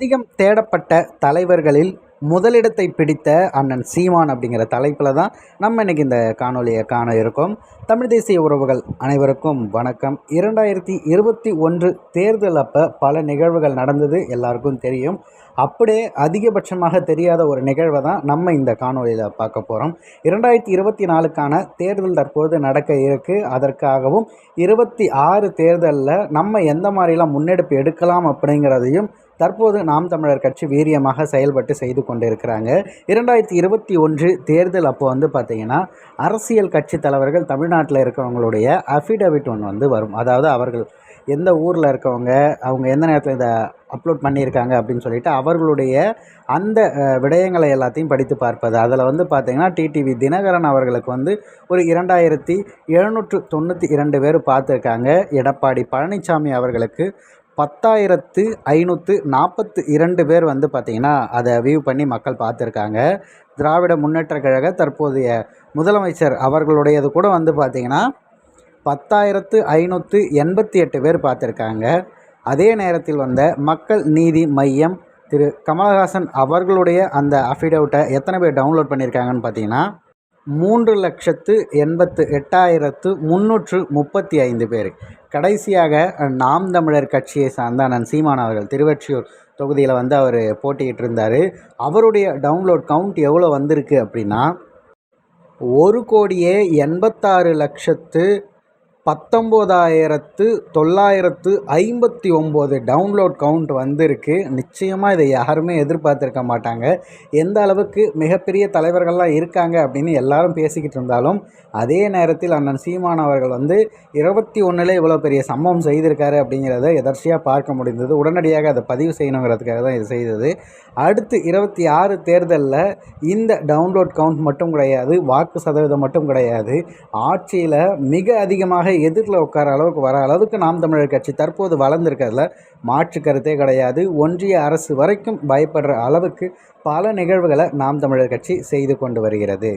அதிகம் தேடப்பட்ட தலைவர்களில் முதலிடத்தை பிடித்த அண்ணன் சீமான் அப்படிங்கிற தலைப்பில் தான் நம்ம இன்றைக்கி இந்த காணொலியை காண இருக்கோம். தமிழ் தேசிய உறவுகள் அனைவருக்கும் வணக்கம். இரண்டாயிரத்தி இருபத்தி ஒன்று தேர்தல் அப்போ பல நிகழ்வுகள் நடந்தது எல்லாருக்கும் தெரியும். அப்படியே அதிகபட்சமாக தெரியாத ஒரு நிகழ்வை தான் நம்ம இந்த காணொலியில் பார்க்க போகிறோம் இரண்டாயிரத்தி இருபத்தி நாலுக்கான தேர்தல் தற்போது நடக்க இருக்கு. அதற்காகவும் இருபத்தி ஆறு தேர்தலில் நம்ம எந்த மாதிரிலாம் முன்னெடுப்பு எடுக்கலாம் அப்படிங்கிறதையும் தற்போது நாம் தமிழர் கட்சி வீரியமாக செயல்பட்டு செய்து கொண்டிருக்கிறாங்க. இரண்டாயிரத்தி இருபத்தி ஒன்று தேர்தல் அப்போ வந்து பார்த்திங்கன்னா அரசியல் கட்சி தலைவர்கள் தமிழ்நாட்டில் இருக்கிறவங்களுடைய அஃபிடவிட் ஒன்று வந்து வரும். அதாவது அவர்கள் எந்த ஊரில் இருக்கவங்க அவங்க எந்த நேரத்தில் இதை அப்லோட் பண்ணியிருக்காங்க அப்படின்னு சொல்லிட்டு அவர்களுடைய அந்த விடயங்களை எல்லாத்தையும் படித்து பார்ப்பது. அதில் வந்து பார்த்திங்கன்னா டிடிவி தினகரன் அவர்களுக்கு வந்து ஒரு இரண்டாயிரத்தி எழுநூற்று தொண்ணூற்றி இரண்டு பேர் பார்த்துருக்காங்க. எடப்பாடி பழனிசாமி அவர்களுக்கு பத்தாயிரத்து ஐநூற்று நாற்பத்து இரண்டு பேர் வந்து பார்த்திங்கன்னா அதை வியூ பண்ணி மக்கள் பார்த்துருக்காங்க. திராவிட முன்னேற்றக் கழக தற்போதைய முதலமைச்சர் அவர்களுடையது கூட வந்து பார்த்திங்கன்னா பத்தாயிரத்து ஐநூற்று எண்பத்தி எட்டு பேர் பார்த்துருக்காங்க. அதே நேரத்தில் வந்த மக்கள் நீதி மையம் திரு கமலஹாசன் அவர்களுடைய அந்த அஃபிடவிட்டை எத்தனை பேர் டவுன்லோட் பண்ணியிருக்காங்கன்னு பார்த்தீங்கன்னா மூன்று லட்சத்து எண்பத்து எட்டாயிரத்து முந்நூற்று முப்பத்தி ஐந்து பேர். கடைசியாக நாம் தமிழர் கட்சியை சார்ந்த அண்ணன் சீமான் அவர்கள் திருவெற்றியூர் தொகுதியில் வந்து அவர் போட்டிக்கிட்டு இருந்தார். அவருடைய டவுன்லோட் கவுண்ட் எவ்வளோ வந்திருக்கு அப்படின்னா ஒரு கோடியே எண்பத்தாறு லட்சத்து பத்தொம்போதாயிரத்து தொள்ளாயிரத்து ஐம்பத்தி ஒம்பது டவுன்லோட் கவுண்ட் வந்திருக்கு. நிச்சயமாக இதை யாருமே எதிர்பார்த்துருக்க மாட்டாங்க. எந்த அளவுக்கு மிகப்பெரிய தலைவர்கள்லாம் இருக்காங்க அப்படின்னு எல்லாரும் பேசிக்கிட்டு இருந்தாலும் அதே நேரத்தில் அண்ணன் சீமான் அவர்கள் வந்து இருபத்தி ஒன்றில் இவ்வளோ பெரிய சம்பவம் செய்திருக்காரு அப்படிங்கிறத எதர்ச்சியாக பார்க்க முடிந்தது. உடனடியாக அதை பதிவு செய்யணுங்கிறதுக்காக தான் இது செய்தது. அடுத்து இருபத்தி ஆறு தேர்தலில் இந்த டவுன்லோட் கவுண்ட் மட்டும் கிடையாது வாக்கு சதவீதம் மட்டும் கிடையாது. ஆட்சியில் மிக அதிகமாக எதிரில் உட்கார அளவுக்கு வர அளவுக்கு நாம் தமிழர் கட்சி தற்போது வளர்ந்துருக்கிறதுல மாற்று கருத்தே கிடையாது. ஒன்றிய அரசு வரைக்கும் பயப்படுற அளவுக்கு பல நிகழ்வுகளை நாம் தமிழர் கட்சி செய்து கொண்டு வருகிறது.